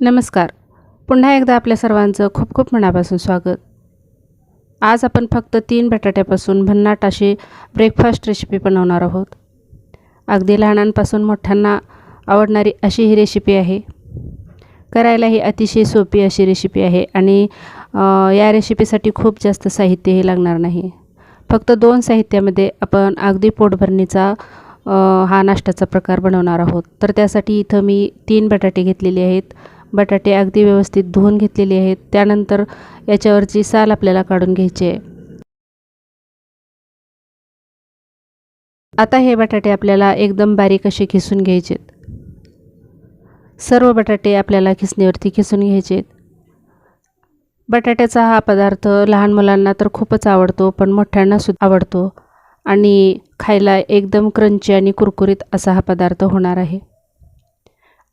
नमस्कार. पुन्हा एकदा आपल्या सर्वांचं खूप खूप मनापासून स्वागत. आज आपण फक्त तीन बटाट्यापासून भन्नाट अशी ब्रेकफास्ट रेसिपी बनवणार आहोत. अगदी लहानांपासून मोठ्यांना आवडणारी अशी ही रेसिपी आहे. करायला ही अतिशय सोपी अशी रेसिपी आहे आणि या रेसिपीसाठी खूप जास्त साहित्यही लागणार नाही. फक्त दोन साहित्यामध्ये आपण अगदी पोटभरणीचा हा नाश्त्याचा प्रकार बनवणार आहोत. तर त्यासाठी इथं मी तीन बटाटे घेतलेले आहेत. बटाटे अगदी व्यवस्थित धुवून घेतलेले आहेत. त्यानंतर याच्यावरची साल आपल्याला काढून घ्यायची आहे. आता हे बटाटे आपल्याला एकदम बारीक असे खिसून घ्यायचे सर्व बटाटे आपल्याला खिसणीवरती खिसून घ्यायचे बटाट्याचा हा पदार्थ लहान मुलांना तर खूपच आवडतो पण मोठ्यांना सुद्धा आवडतो. आणि खायला एकदम क्रंची आणि कुरकुरीत असा हा पदार्थ होणार आहे.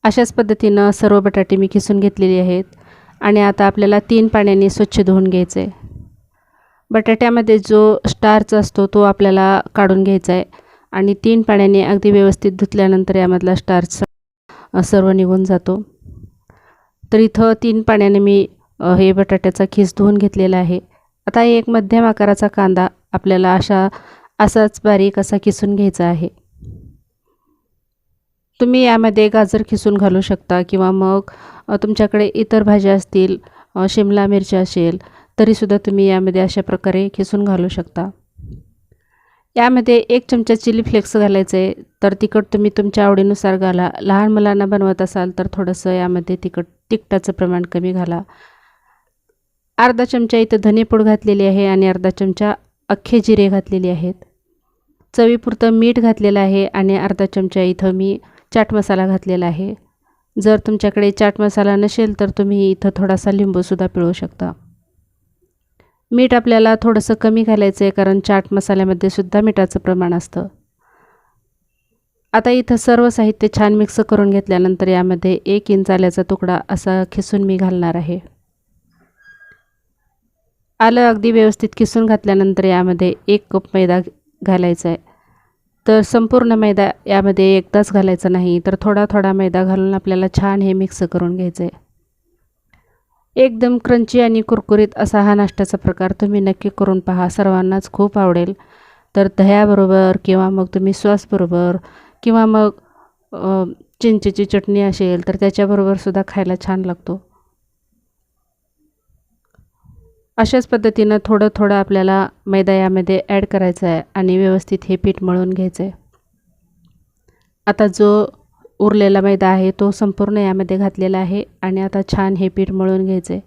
अशाच पद्धतीनं सर्व बटाटे मी किसून घेतलेले आहेत आणि आता आपल्याला तीन पाण्याने स्वच्छ धुवून घ्यायचं आहे बटाट्यामध्ये जो स्टार्च असतो तो आपल्याला काढून घ्यायचा आहे आणि तीन पाण्याने अगदी व्यवस्थित धुतल्यानंतर यामधला स्टार्च सर्व निघून जातो. तर इथं तीन पाण्याने मी हे बटाट्याचा खीस धुवून घेतलेला आहे. आता एक मध्यम आकाराचा कांदा आपल्याला अशा असाच बारीक असा किसून घ्यायचा आहे. तुम्ही यामध्ये गाजर खिसून घालू शकता किंवा मग तुमच्याकडे इतर भाज्या असतील शिमला मिरची असेल तरीसुद्धा तुम्ही यामध्ये अशा प्रकारे खिसून घालू शकता. यामध्ये एक चमचा चिली फ्लेक्स घालायचं आहे तर तिखट तुम्ही तुमच्या आवडीनुसार घाला. लहान मुलांना बनवत असाल तर थोडंसं यामध्ये तिखट तिखटाचं प्रमाण कमी घाला. अर्धा चमचा इथं धनेपूड घातलेली आहे आणि अर्धा चमचा अख्खे जिरे घातलेले आहेत. चवीपुरतं मीठ घातलेलं आहे आणि अर्धा चमचा इथं मी चाट मसाला घातलेला आहे. जर तुमच्याकडे चाट मसाला नसेल तर तुम्ही इथं थोडासा लिंबूसुद्धा पिळू शकता. मीठ आपल्याला थोडंसं कमी घालायचं आहे कारण चाट मसाल्यामध्ये सुद्धा मिठाचं प्रमाण असतं. आता इथं सर्व साहित्य छान मिक्स करून घेतल्यानंतर यामध्ये एक इंच आल्याचा तुकडा असा खिसून मी घालणार आहे. आलं अगदी व्यवस्थित किसून घातल्यानंतर यामध्ये एक कप मैदा घालायचा आहे. तर संपूर्ण मैदा यामध्ये एकदाच घालायचा नाही तर थोडा थोडा मैदा घालून आपल्याला छान हे मिक्स करून घ्यायचं. आहे एकदम क्रंची आणि कुरकुरीत असा हा नाश्त्याचा प्रकार तुम्ही नक्की करून पहा. सर्वांनाच खूप आवडेल. तर दह्याबरोबर किंवा मग तुम्ही सॉसबरोबर किंवा मग चिंचेची चटणी असेल तर त्याच्याबरोबर सुद्धा खायला छान लागतो. अशाच पद्धतीनं थोडं थोडं आपल्याला मैदा यामध्ये ॲड करायचा आहे आणि व्यवस्थित हे पीठ मळून घ्यायचं आहे. आता जो उरलेला मैदा आहे तो संपूर्ण यामध्ये घातलेला आहे आणि आता छान हे पीठ मळून घ्यायचं आहे.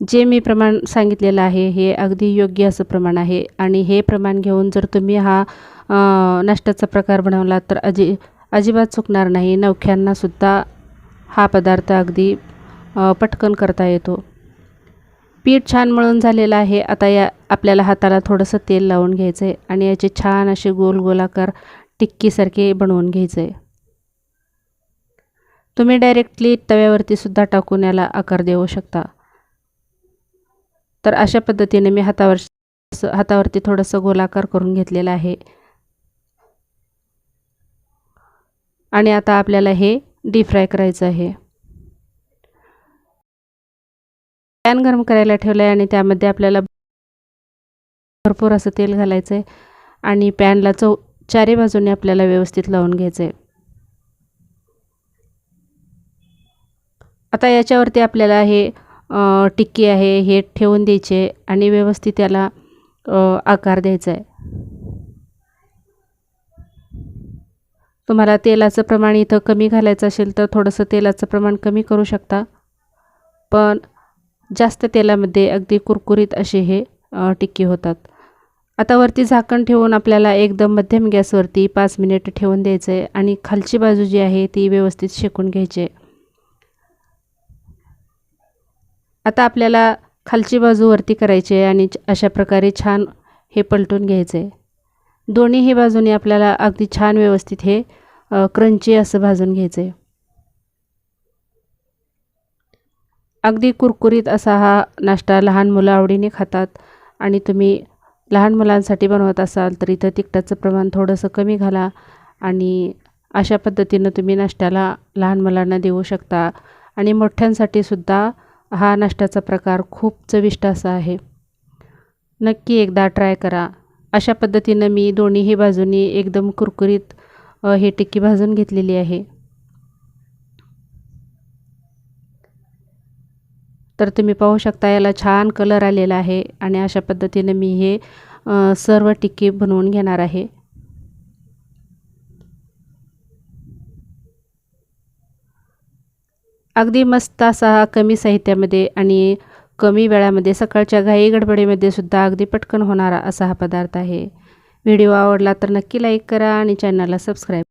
जे मी प्रमाण सांगितलेलं आहे हे अगदी योग्य असं प्रमाण आहे आणि हे प्रमाण घेऊन जर तुम्ही हा नाश्त्याचा प्रकार बनवला तर अजि अजिबात चुकणार नाही. नवख्यांनासुद्धा हा पदार्थ अगदी पटकन करता येतो. पीठ छान मळून झालेलं आहे. आता या आपल्याला हाताला थोडंसं तेल लावून घ्यायचं आहे आणि याचे छान असे गोल गोलाकार टिक्कीसारखे बनवून घ्यायचं आहे तुम्ही डायरेक्टली तव्यावरती सुद्धा टाकून याला आकार देऊ शकता. तर अशा पद्धतीने मी हातावर हातावरती थोडंसं गोलाकार करून घेतलेलं आहे. आणि आता आपल्याला हे डीप फ्राय करायचं आहे. पॅन गरम करायला ठेवलं आहे आणि त्यामध्ये आपल्याला भरपूर असं तेल घालायचं आहे आणि पॅनला चौ चारी बाजूने आपल्याला व्यवस्थित लावून घ्यायचं आहे आता याच्यावरती आपल्याला हे टिक्की आहे हे ठेवून द्यायचे आणि व्यवस्थित त्याला आकार द्यायचा आहे तुम्हाला तेलाचं प्रमाण इथं कमी घालायचं असेल तर थोडंसं तेलाचं प्रमाण कमी करू शकता. पण जास्त तेलामध्ये अगदी कुरकुरीत असे हे टिक्की होतात. आता वरती झाकण ठेवून आपल्याला एकदम मध्यम गॅसवरती पाच मिनिट ठेवून द्यायचं आहे आणि खालची बाजू जी आहे ती व्यवस्थित शेकून घ्यायची. आहे आता आपल्याला खालची बाजू वरती करायची आहे आणि अशा प्रकारे छान हे पलटून घ्यायचं. आहे दोन्हीही बाजूने आपल्याला अगदी छान व्यवस्थित हे क्रंची असं भाजून घ्यायचं. आहे अगदी कुरकुरीत असा हा नाश्ता लहान मुलं आवडीने खातात आणि तुम्ही लहान मुलांसाठी बनवत असाल तर इथं तिखटाचं प्रमाण थोडंसं कमी घाला आणि अशा पद्धतीनं तुम्ही नाश्त्याला लहान मुलांना देऊ शकता. आणि मोठ्यांसाठी सुद्धा हा नाश्त्याचा प्रकार खूप चविष्ट असा आहे. नक्की एकदा ट्राय करा. अशा पद्धतीनं मी दोन्हीही बाजूनी एकदम कुरकुरीत हे ही टिक्की भाजून घेतलेली आहे. तर तुम्ही पाहू शकता याला छान कलर आलेला आहे आणि अशा पद्धतीने मी हे सर्व टिक्की बनवून घेणार आहे. अगदी मस्त असा हा कमी साहित्यामध्ये आणि कमी वेळामध्ये सकाळच्या घाई गडबडीमध्ये सुद्धा अगदी पटकन होणारा असा हा पदार्थ आहे. व्हिडिओ आवडला तर नक्की लाईक करा आणि चॅनलला सबस्क्राईब